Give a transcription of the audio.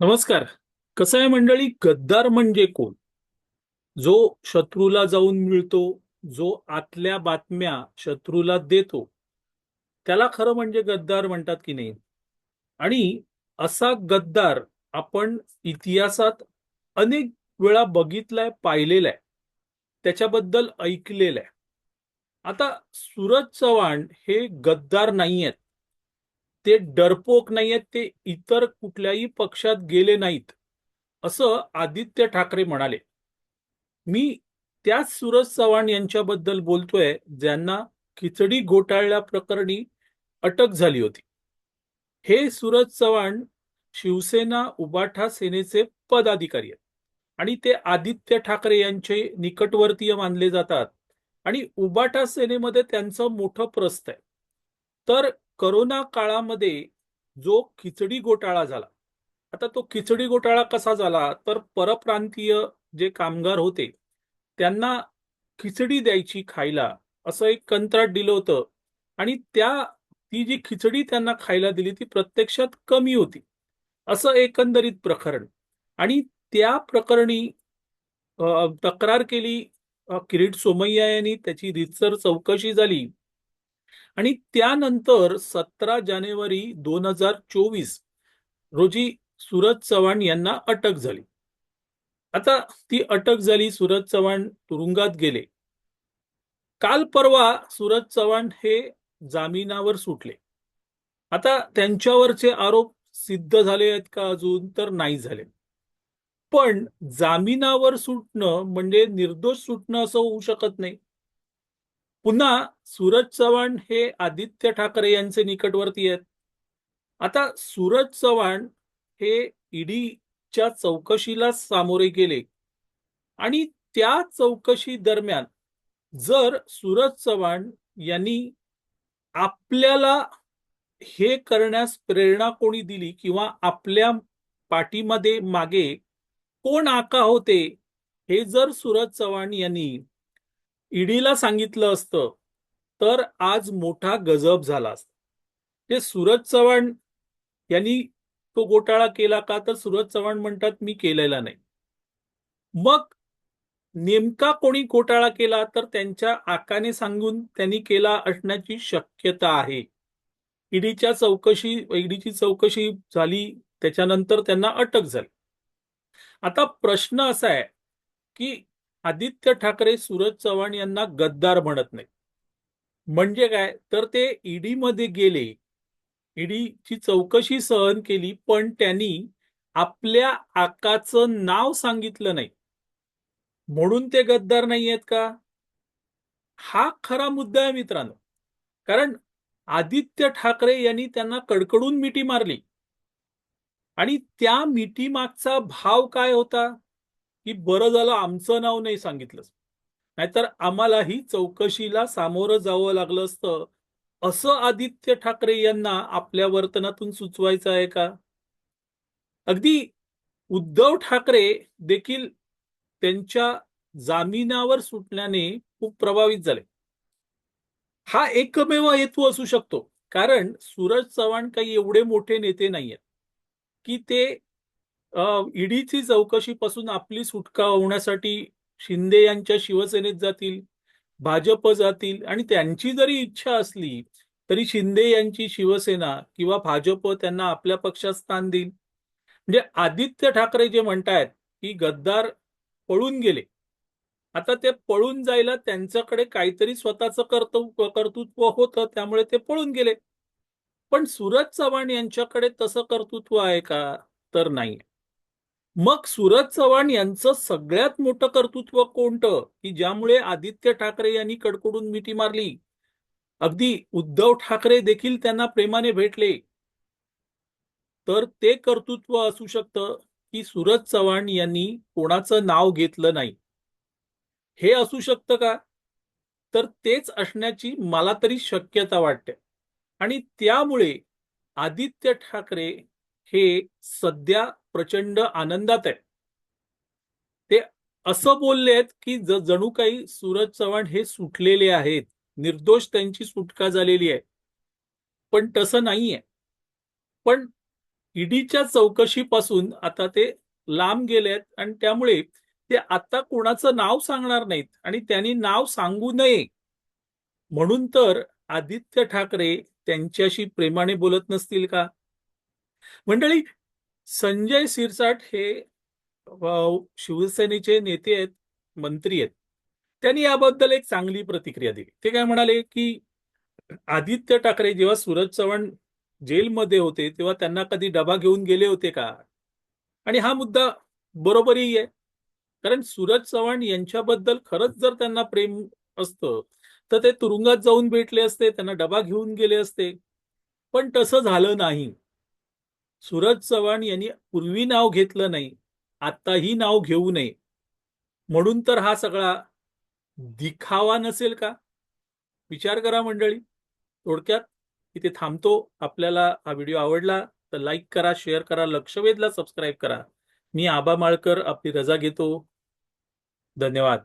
नमस्कार. कसं आहे मंडळी? गद्दार म्हणजे कोण? जो शत्रूला जाऊन मिळतो जो आतल्या बातम्या शत्रूला देतो त्याला खरं म्हणजे गद्दार म्हणतात की नाही? आणि असा गद्दार आपण इतिहासात अनेक वेळा बघितलाय पाहिलेला आहे त्याच्याबद्दल ऐकलेलं आहे आता सूरज चव्हाण हे गद्दार नाही आहेत ते डरपोक नाही आहेत ते इतर कुठल्याही पक्षात गेले नाहीत असं आदित्य ठाकरे म्हणाले. मी त्याच सुरज चव्हाण यांच्याबद्दल बोलतोय ज्यांना खिचडी घोटाळल्या प्रकरणी अटक झाली होती. हे सूरज चव्हाण शिवसेना उबाठा सेनेचे पदाधिकारी आहेत आणि ते आदित्य ठाकरे यांचे निकटवर्तीय मानले जातात आणि उबाठा सेनेमध्ये त्यांचं मोठं प्रस्त आहे. तर करोना काळामध्ये जो खिचडी घोटाळा झाला आता तो खिचडी घोटाळा कसा झाला तर परप्रांतीय जे कामगार होते त्यांना खिचडी द्यायची खायला असं एक कंत्राट दिलं होतं. आणि त्या ती जी खिचडी त्यांना खायला दिली ती प्रत्यक्षात कमी होती. असं एकंदरीत प्रकरण. आणि त्या प्रकरणी तक्रार केली किरीट सोमय्या यांनी त्याची रीतसर चौकशी झाली. आणि त्यानंतर सतरा जानेवारी दोन हजार चोवीस रोजी सूरज चव्हाण यांना अटक झाली. आता ती अटक झाली सूरज चव्हाण तुरुंगात गेले. काल परवा सूरज चव्हाण हे जामिनावर सुटले. आता त्यांच्यावरचे आरोप सिद्ध झाले आहेत का अजून तर नाही झाले. पण जामिनावर सुटणं म्हणजे निर्दोष सुटणं असं होऊ शकत नाही. पुन्हा सूरज चव्हाण हे आदित्य ठाकरे यांचे निकटवर्ती आहेत. आता सूरज चव्हाण हे ईडीच्या चौकशीला सामोरे गेले. आणि त्या चौकशी दरम्यान जर सूरज चव्हाण यांनी आपल्याला हे करण्यास प्रेरणा कोणी दिली किंवा आपल्या पाठीमध्ये मागे कोण आका होते हे जर सूरज चव्हाण यांनी ईडीला सांगितलं असतं तर आज मोठा गजब झाला असता. ते सूरज चव्हाण यांनी तो घोटाळा केला का? तर सूरज चव्हाण म्हणतात मी केलेला नाही. मग नेमका कोणी घोटाळा केला? तर त्यांच्या आकाने सांगून त्यांनी केला असण्याची शक्यता आहे. ईडीच्या चौकशी ईडीची चौकशी झाली त्याच्यानंतर त्यांना अटक झाली. आता प्रश्न असा आहे की आदित्य ठाकरे सूरज चव्हाण यांना गद्दार म्हणत नाही म्हणजे काय? तर ते ईडी मध्ये गेले. ईडीची चौकशी सहन केली पण त्यांनी आपल्या आकाचं नाव सांगितलं नाही. म्हणून ते गद्दार नाही आहेत का? हा खरा मुद्दा आहे मित्रांनो. कारण आदित्य ठाकरे यांनी त्यांना कडकडून मिठी मारली. आणि त्या मिठी मागचा भाव काय होता? की बरं झालं आमचं नाव नाही सांगितलं. नाहीतर आम्हालाही चौकशीला सामोरं जावं लागलं असतं. असं आदित्य ठाकरे यांना आपल्या वर्तनातून सुचवायचं आहे का? अगदी उद्धव ठाकरे देखील त्यांच्या जामिनावर सुटल्याने खूप प्रभावित झाले. हा एकमेव हेतू असू शकतो. कारण सूरज चव्हाण काही एवढे मोठे नेते नाहीयेत की ते ईडीची चौकशीपासून आपली सुटका होण्यासाठी शिंदे यांच्या शिवसेनेत जातील भाजप जातील आणि त्यांची जरी इच्छा असली तरी शिंदे यांची शिवसेना किंवा भाजप त्यांना आपल्या पक्षात स्थान देईल. म्हणजे आदित्य ठाकरे जे म्हणतायत की गद्दार पळून गेले. आता ते पळून जायला त्यांच्याकडे काहीतरी स्वतःचं कर्तव्य कर्तृत्व होतं त्यामुळे ते पळून गेले. पण सूरज चव्हाण यांच्याकडे तसं कर्तृत्व आहे का? तर नाही. मग सूरज चव्हाण यांचं सगळ्यात मोठं कर्तृत्व कोणतं? की ज्यामुळे आदित्य ठाकरे यांनी कडकडून मिठी मारली? अगदी उद्धव ठाकरे देखील त्यांना प्रेमाने भेटले. तर ते कर्तृत्व असू शकतं की सूरज चव्हाण यांनी कोणाचं नाव घेतलं नाही. हे असू शकतं का? तर तेच असण्याची मला तरी शक्यता वाटते. आणि त्यामुळे आदित्य ठाकरे हे सध्या प्रचंड आनंदात आहे ते असं बोलले आहेत की ज- जणू काही सूरज चव्हाण हे सुटलेले आहेत. निर्दोष त्यांची सुटका झालेली आहे. पण तसं नाहीये. पण ईडीच्या चौकशीपासून आता ते लांब गेलेत आणि त्यामुळे ते आता कोणाचं नाव सांगणार नाहीत आणि त्यांनी नाव सांगू नये. म्हणून तर आदित्य ठाकरे त्यांच्याशी प्रेमाने बोलत नसतील का? मंडळी संजय सिरसाट हे शिवसेनेचे नेते आहेत मंत्री आहेत. त्यांनी याबद्दल एक चांगली प्रतिक्रिया दिली. ते काय म्हणाले की आदित्य ठाकरे जेव्हा सूरज चव्हाण जेलमध्ये होते तेव्हा त्यांना कधी डबा घेऊन गेले होते का? आणि हा मुद्दा बरोबरही आहे. कारण सूरज चव्हाण यांच्याबद्दल खरंच जर त्यांना प्रेम असतं तर ते तुरुंगात जाऊन भेटले असते त्यांना डबा घेऊन गेले असते. पण तसं झालं नाही. सूरज चव्हाण यांनी पूर्वी नाव घेतलं नाही आताही नाव घेऊ नये. म्हणून तर हा सगळा दिखावा नसेल का? विचार करा मंडळी. थोडक्यात इथे थांबतो. आपल्याला हा व्हिडिओ आवडला तर लाईक करा शेअर करा लक्ष वेधला सबस्क्राईब करा. मी आबा माळकर आपली रजा घेतो. धन्यवाद.